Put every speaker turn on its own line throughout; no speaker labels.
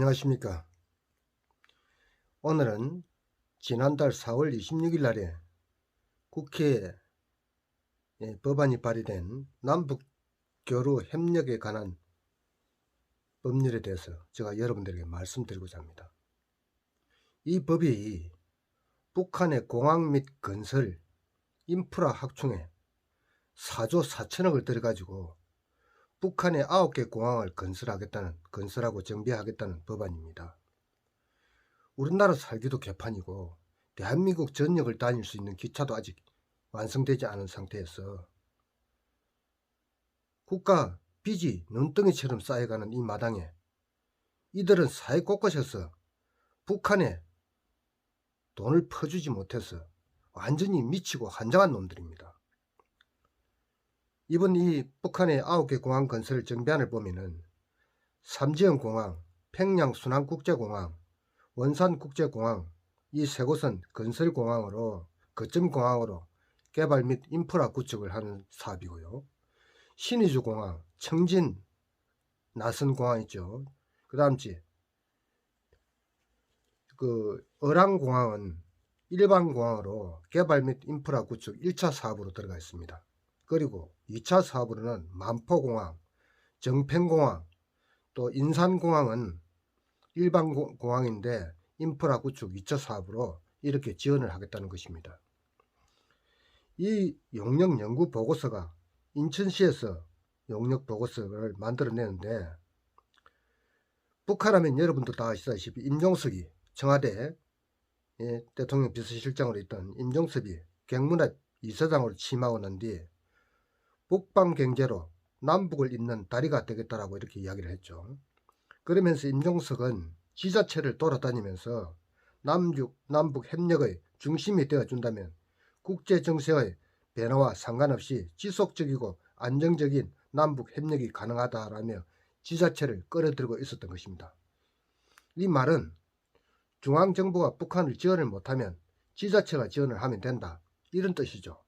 안녕하십니까 오늘은 지난달 4월 26일 날에 국회에 예, 법안이 발의된 남북 교류 협력에 관한 법률에 대해서 제가 여러분들에게 말씀드리고자 합니다. 이 법이 북한의 공항 및 건설 인프라 확충에 4조 4천억을 들여가지고 북한의 9개 공항을 건설하겠다는 건설하고 정비하겠다는 법안입니다. 우리나라 살기도 개판이고 대한민국 전역을 다닐 수 있는 기차도 아직 완성되지 않은 상태에서 국가 빚이 눈덩이처럼 쌓여가는 이 마당에 이들은 사회 곳곳에서 북한에 돈을 퍼주지 못해서 완전히 미치고 환장한 놈들입니다. 이번 이 북한의 9개 공항 건설 정비안을 보면은 삼지연 공항, 평양 순환국제공항, 원산 국제공항 이 세 곳은 건설 공항으로 거점 공항으로 개발 및 인프라 구축을 하는 사업이고요. 신의주 공항, 청진 나선 공항 있죠. 그 다음지 그 어랑 공항은 일반 공항으로 개발 및 인프라 구축 1차 사업으로 들어가 있습니다. 그리고 2차 사업으로는 만포공항, 정평공항, 또 인산공항은 일반 고- 공항인데 인프라 구축 2차 사업으로 이렇게 지원을 하겠다는 것입니다. 이 용역 연구 보고서가 인천시에서 용역 보고서를 만들어내는데 북한하면 여러분도 다 아시다시피 임종석이 청와대 예, 대통령 비서실장으로 있던 임종석이 경문합 이사장으로 취임하고 난 뒤에 북방 경제로 남북을 잇는 다리가 되겠다라고 이렇게 이야기를 했죠. 그러면서 임종석은 지자체를 돌아다니면서 남북, 남북 협력의 중심이 되어준다면 국제 정세의 변화와 상관없이 지속적이고 안정적인 남북 협력이 가능하다라며 지자체를 끌어들이고 있었던 것입니다. 이 말은 중앙정부가 북한을 지원을 못하면 지자체가 지원을 하면 된다. 이런 뜻이죠.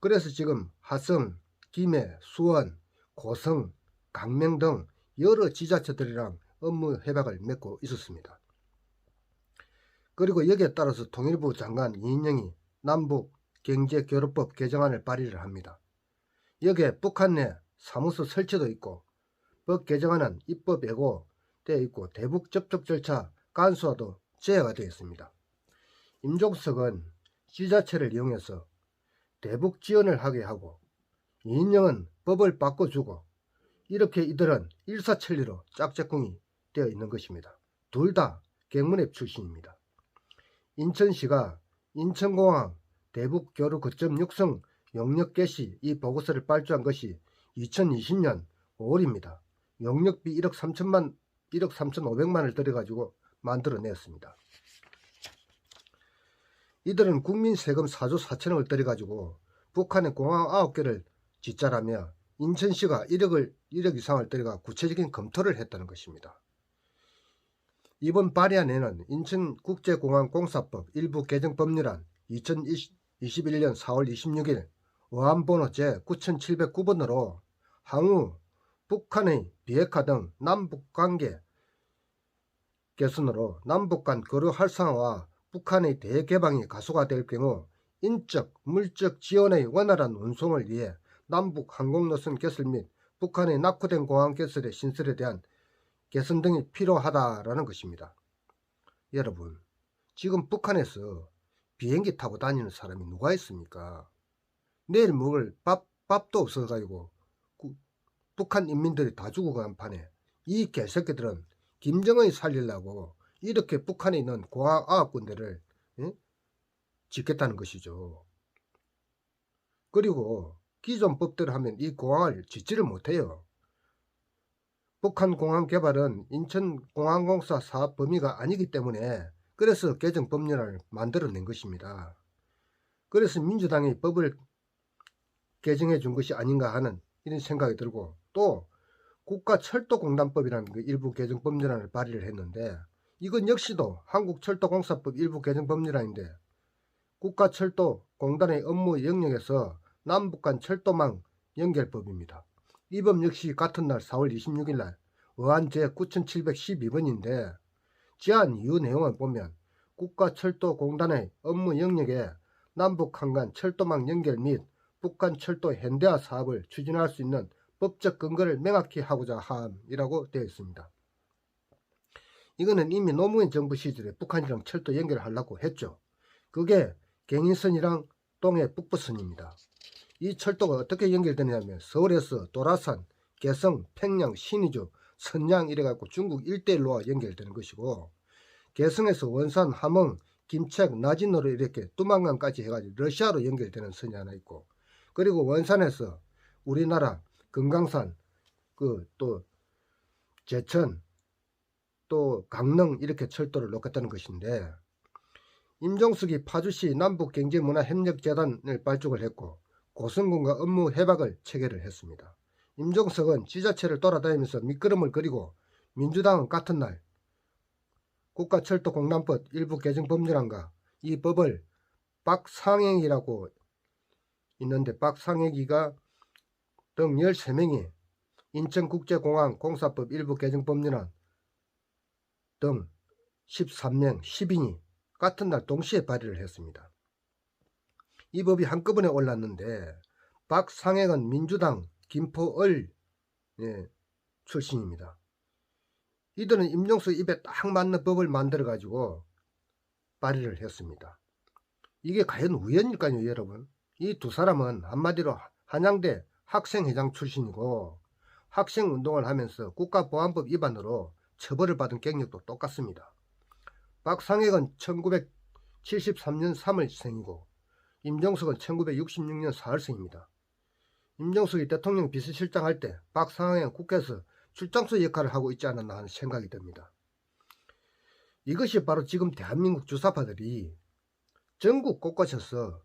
그래서 지금 하성, 김해, 수원, 고성, 강명 등 여러 지자체들이랑 업무 협약을 맺고 있었습니다. 그리고 여기에 따라서 통일부 장관 이인영이 남북 경제교류법 개정안을 발의를 합니다. 여기에 북한 내 사무소 설치도 있고 법 개정안은 입법 예고되어 있고 대북 접촉 절차 간소화도 제외가 되어 있습니다. 임종석은 지자체를 이용해서 대북 지원을 하게 하고 이인영은 법을 바꿔주고 이렇게 이들은 일사천리로 짝짝꿍이 되어 있는 것입니다. 둘다 경문앱 출신입니다. 인천시가 인천공항 대북 교류 거점 육성 용역 개시 이 보고서를 발주한 것이 2020년 5월입니다. 용역비 1억 3천만 1억 3천5백만을 들여가지고 만들어냈습니다. 이들은 국민 세금 4조 4천억을 들여가지고 북한의 공항 9개를 짓자라며 인천시가 1억을 1억 이상을 들여가 구체적인 검토를 했다는 것입니다. 이번 발의안에는 인천국제공항공사법 일부 개정 법률안 2021년 4월 26일 어안번호 제9709번으로 항우 북한의 비핵화 등 남북관계 개선으로 남북 간 교류 활성화와 북한의 대개방이 가속화 될 경우 인적, 물적 지원의 원활한 운송을 위해 남북 항공노선 개설 및 북한의 낙후된 공항 개설의 신설에 대한 개선 등이 필요하다라는 것입니다. 여러분, 지금 북한에서 비행기 타고 다니는 사람이 누가 있습니까? 내일 먹을 밥, 밥도 없어가지고 구- 북한 인민들이 다 죽어간 판에 이 개새끼들은 김정은이 살리려고 이렇게 북한에 있는 공항 아홉 군데를 예? 짓겠다는 것이죠. 그리고 기존 법대로 하면 이 공항을 짓지를 못해요. 북한 공항 개발은 인천공항공사 사업 범위가 아니기 때문에 그래서 개정 법률을 만들어낸 것입니다. 그래서 민주당이 법을 개정해 준 것이 아닌가 하는 이런 생각이 들고 또 국가철도공단법이라는 그 일부 개정 법률안을 발의를 했는데 이건 역시도 한국철도공사법 일부 개정 법률안인데 국가철도공단의 업무 영역에서 남북 간 철도망 연결법입니다. 이 법 역시 같은 날 4월 26일 날 어안 제 9712번인데 제안 이유 내용을 보면 국가철도공단의 업무 영역에 남북 한간 철도망 연결 및 북한 철도 현대화 사업을 추진할 수 있는 법적 근거를 명확히 하고자 함이라고 되어 있습니다. 이거는 이미 노무현 정부 시절에 북한이랑 철도 연결하려고 했죠. 그게 경인선이랑 동해 북부선입니다. 이 철도가 어떻게 연결되냐면 서울에서 도라산, 개성, 평양, 신의주, 선양 이래갖고 중국 일대일로 와 연결되는 것이고 개성에서 원산, 함흥, 김책, 나진으로 이렇게 뚜만강까지 해가지고 러시아로 연결되는 선이 하나 있고 그리고 원산에서 우리나라 금강산 그 또 제천 또 강릉 이렇게 철도를 놓겠다는 것인데 임종숙이 파주시 남북경제문화협력재단을 발족을 했고 고성군과 업무 해박을 체결을 했습니다. 임종석은 지자체를 돌아다니면서 미끄럼을 그리고 민주당은 같은 날 국가철도공단법 일부 개정 법률안과 이 법을 박상행이라고 있는데 박상행이가 등 13명이 인천국제공항 공사법 일부 개정 법률안 등 13명 10인이 같은 날 동시에 발의를 했습니다. 이 법이 한꺼번에 올랐는데 박상행은 민주당 김포을 예, 출신입니다. 이들은 임종수 입에 딱 맞는 법을 만들어 가지고 발의를 했습니다. 이게 과연 우연일까요, 여러분? 이 두 사람은 한마디로 한양대 학생회장 출신이고 학생 운동을 하면서 국가보안법 위반으로 처벌을 받은 경력도 똑같습니다. 박상혁은 1973년 3월생이고 임정숙은 1966년 4월생입니다. 임정숙이 대통령 비서실장 할 때 박상혁은 국회에서 출장소 역할을 하고 있지 않았나 하는 생각이 듭니다. 이것이 바로 지금 대한민국 주사파들이 전국 곳곳에서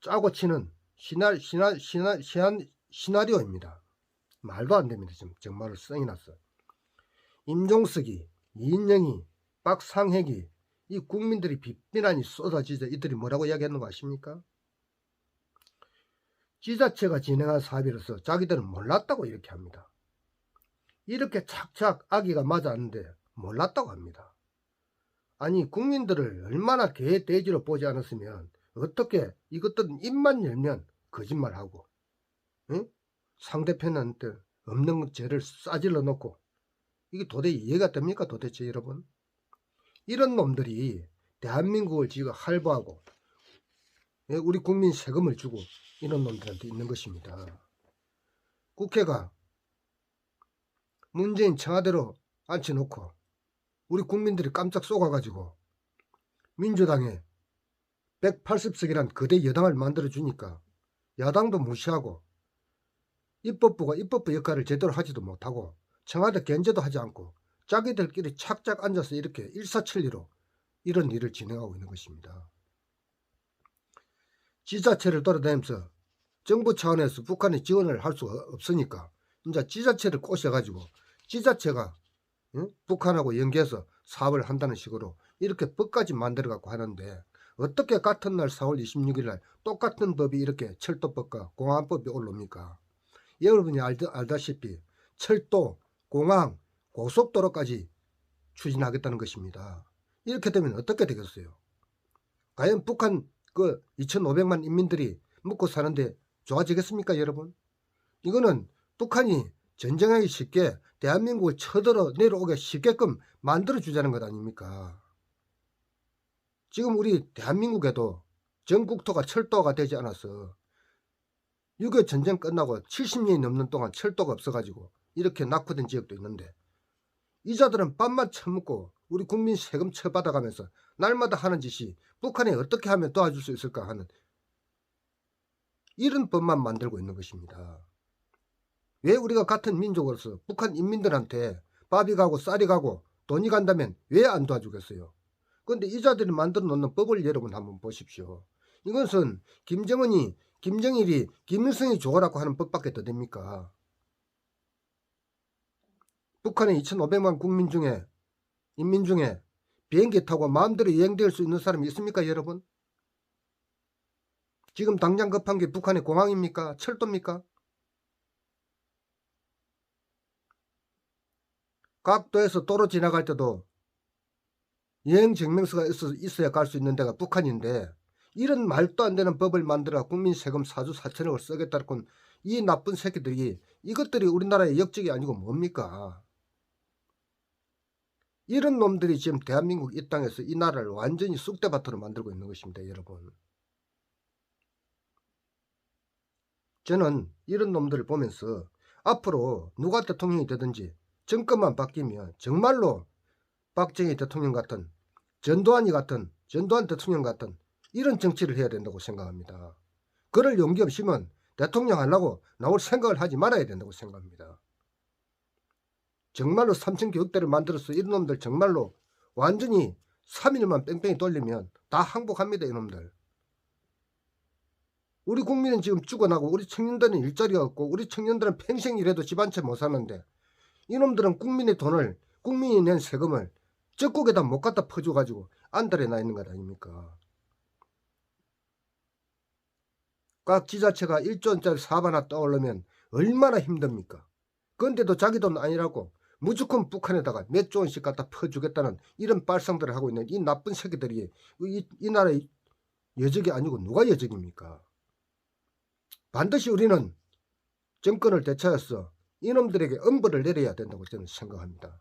짜고 치는 시나, 시나, 시나, 시나, 시나리오입니다. 말도 안 됩니다. 지금 정말로 성이 났어. 임종석이, 이인영이, 박상혁이 이 국민들이 비난이 쏟아지자 이들이 뭐라고 이야기하는 거 아십니까? 지자체가 진행한 사업이라서 자기들은 몰랐다고 이렇게 합니다. 이렇게 착착 아기가 맞았는데 몰랐다고 합니다. 아니 국민들을 얼마나 개돼지로 보지 않았으면 어떻게 이것들은 입만 열면 거짓말하고 응? 상대편한테 없는 죄를 싸질러 놓고 이게 도대체 이해가 됩니까 도대체 여러분? 이런 놈들이 대한민국을 지금 할부하고 예, 우리 국민 세금을 주고 이런 놈들한테 있는 것입니다. 국회가 문재인 청와대로 앉혀놓고 우리 국민들이 깜짝 쏘가가지고 민주당에 180석이란 거대 여당을 만들어주니까 야당도 무시하고 입법부가 입법부 역할을 제대로 하지도 못하고 청와대 견제도 하지 않고 자기들끼리 착착 앉아서 이렇게 일사천리로 이런 일을 진행하고 있는 것입니다. 지자체를 돌아다니면서 정부 차원에서 북한에 지원을 할 수가 없으니까 이제 지자체를 꼬셔가지고 지자체가 응? 북한하고 연계해서 사업을 한다는 식으로 이렇게 법까지 만들어 갖고 하는데 어떻게 같은 날 4월 26일 날 똑같은 법이 이렇게 철도법과 공항법이 올라옵니까? 여러분이 알다, 알다시피 철도, 공항, 고속도로까지 추진하겠다는 것입니다. 이렇게 되면 어떻게 되겠어요? 과연 북한 그 2,500만 인민들이 먹고 사는데 좋아지겠습니까, 여러분? 이거는 북한이 전쟁하기 쉽게 대한민국을 쳐들어 내려오게 쉽게끔 만들어 주자는 것 아닙니까? 지금 우리 대한민국에도 전 국토가 철도가 되지 않아서 6.25 전쟁 끝나고 70년이 넘는 동안 철도가 없어가지고 이렇게 낙후된 지역도 있는데 이자들은 밥만 처먹고 우리 국민 세금 쳐받아가면서 날마다 하는 짓이 북한에 어떻게 하면 도와줄 수 있을까 하는 이런 법만 만들고 있는 것입니다. 왜 우리가 같은 민족으로서 북한 인민들한테 밥이 가고 쌀이 가고 돈이 간다면 왜 안 도와주겠어요? 그런데 이자들이 만들어 놓는 법을 여러분 한번 보십시오. 이것은 김정은이 김정일이 김일성이 좋아라고 하는 법밖에 더 됩니까? 북한의 2,500만 국민 중에 인민 중에 비행기 타고 마음대로 여행될 수 있는 사람이 있습니까 여러분? 지금 당장 급한 게 북한의 공항입니까? 철도입니까? 각도에서 도로 지나갈 때도 여행 증명서가 있어, 있어야 갈 수 있는 데가 북한인데 이런 말도 안 되는 법을 만들어 국민 세금 사주 4천억을 쓰겠다고 이 나쁜 새끼들이 이것들이 우리나라의 역적이 아니고 뭡니까? 이런 놈들이 지금 대한민국 이 땅에서 이 나라를 완전히 쑥대밭으로 만들고 있는 것입니다, 여러분. 저는 이런 놈들을 보면서 앞으로 누가 대통령이 되든지 정권만 바뀌면 정말로 박정희 대통령 같은 전두환이 같은 전두환 대통령 같은 이런 정치를 해야 된다고 생각합니다. 그럴 용기 없으면 대통령 하려고 나올 생각을 하지 말아야 된다고 생각합니다. 정말로 삼천 교육대를 만들어서 이런 놈들 정말로 완전히 3일만 뺑뺑이 돌리면 다 항복합니다 이놈들. 우리 국민은 지금 죽어나고 우리 청년들은 일자리가 없고 우리 청년들은 평생 일해도 집 한 채 못 사는데 이놈들은 국민의 돈을 국민이 낸 세금을 적국에다 못 갖다 퍼줘가지고 안달에 나 있는 것 아닙니까? 각 지자체가 1조 원짜리 사업 하나 떠오르면 얼마나 힘듭니까? 그런데도 자기 돈 아니라고 무조건 북한에다가 몇 조 원씩 갖다 퍼주겠다는 이런 발상들을 하고 있는 이 나쁜 새끼들이 이, 이 나라의 여적이 아니고 누가 여적입니까? 반드시 우리는 정권을 되찾아서 이놈들에게 엄벌을 내려야 된다고 저는 생각합니다.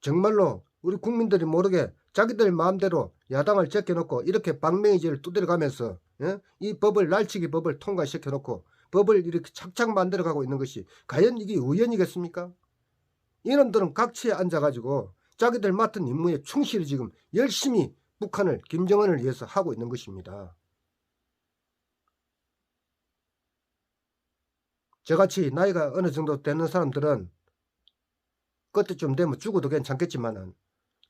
정말로 우리 국민들이 모르게 자기들 마음대로 야당을 제껴놓고 이렇게 방맹이질을 두드려가면서 예? 이 법을 날치기 법을 통과시켜놓고 법을 이렇게 착착 만들어가고 있는 것이 과연 이게 우연이겠습니까? 이놈들은 각처에 앉아가지고 자기들 맡은 임무에 충실히 지금 열심히 북한을 김정은을 위해서 하고 있는 것입니다. 저같이 나이가 어느 정도 되는 사람들은 그때쯤 되면 죽어도 괜찮겠지만은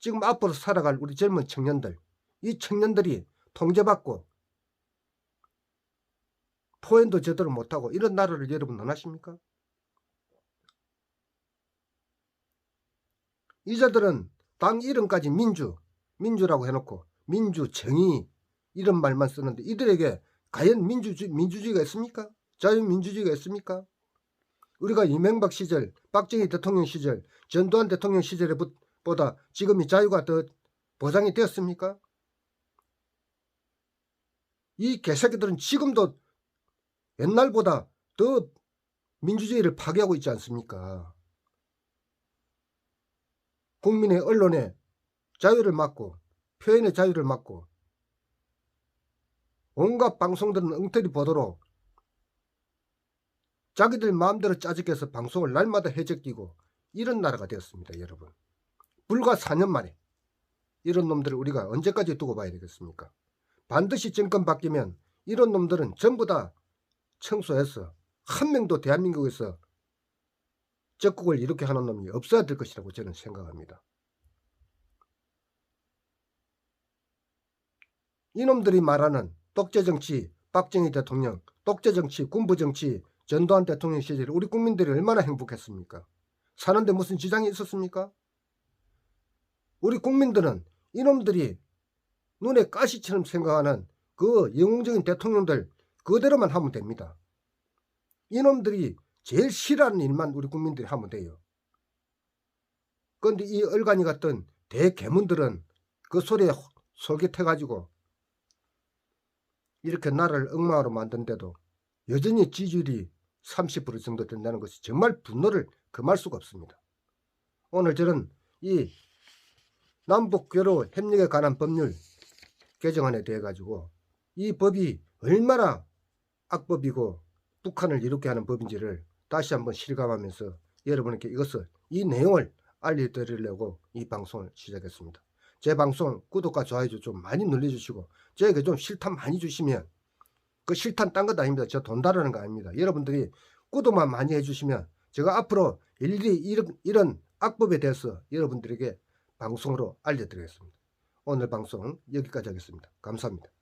지금 앞으로 살아갈 우리 젊은 청년들 이 청년들이 통제받고 포연도 제대로 못하고 이런 나라를 여러분 원하십니까? 이 자들은 당 이름까지 민주, 민주라고 해놓고 민주, 정의 이런 말만 쓰는데 이들에게 과연 민주주의, 민주주의가 있습니까? 자유민주주의가 있습니까? 우리가 이명박 시절, 박정희 대통령 시절, 전두환 대통령 시절에 보다 지금이 자유가 더 보장이 되었습니까? 이 개새끼들은 지금도 옛날보다 더 민주주의를 파괴하고 있지 않습니까? 국민의 언론의 자유를 막고 표현의 자유를 막고 온갖 방송들은 엉터리 보도록 자기들 마음대로 짜집겨서 방송을 날마다 해적기고 이런 나라가 되었습니다 여러분 불과 4년 만에 이런 놈들을 우리가 언제까지 두고 봐야 되겠습니까 반드시 정권 바뀌면 이런 놈들은 전부 다 청소해서 한 명도 대한민국에서 적국을 이렇게 하는 놈이 없어야 될 것이라고 저는 생각합니다. 이놈들이 말하는 독재 정치, 박정희 대통령, 독재 정치, 군부 정치, 전두환 대통령 시절에 우리 국민들이 얼마나 행복했습니까? 사는데 무슨 지장이 있었습니까? 우리 국민들은 이놈들이 눈에 가시처럼 생각하는 그 영웅적인 대통령들 그대로만 하면 됩니다. 이놈들이 제일 싫어하는 일만 우리 국민들이 하면 돼요. 그런데 이 얼간이 같은 대개문들은 그 소리에 솔깃해가지고 이렇게 나라를 엉망으로 만든데도 여전히 지지율이 30% 정도 된다는 것이 정말 분노를 금할 수가 없습니다. 오늘 저는 이 남북교류 협력에 관한 법률 개정안에 대해 가지고 이 법이 얼마나 악법이고 북한을 이렇게 하는 법인지를 다시 한번 실감하면서 여러분에게 이것을 이 내용을 알려드리려고 이 방송을 시작했습니다. 제 방송 구독과 좋아요 좀 많이 눌러주시고 저에게 좀 실탄 많이 주시면 그 실탄 딴 것 아닙니다. 저 돈 다르는 거 아닙니다. 여러분들이 구독만 많이 해주시면 제가 앞으로 일일이 이런, 이런 악법에 대해서 여러분들에게 방송으로 알려드리겠습니다. 오늘 방송 여기까지 하겠습니다. 감사합니다.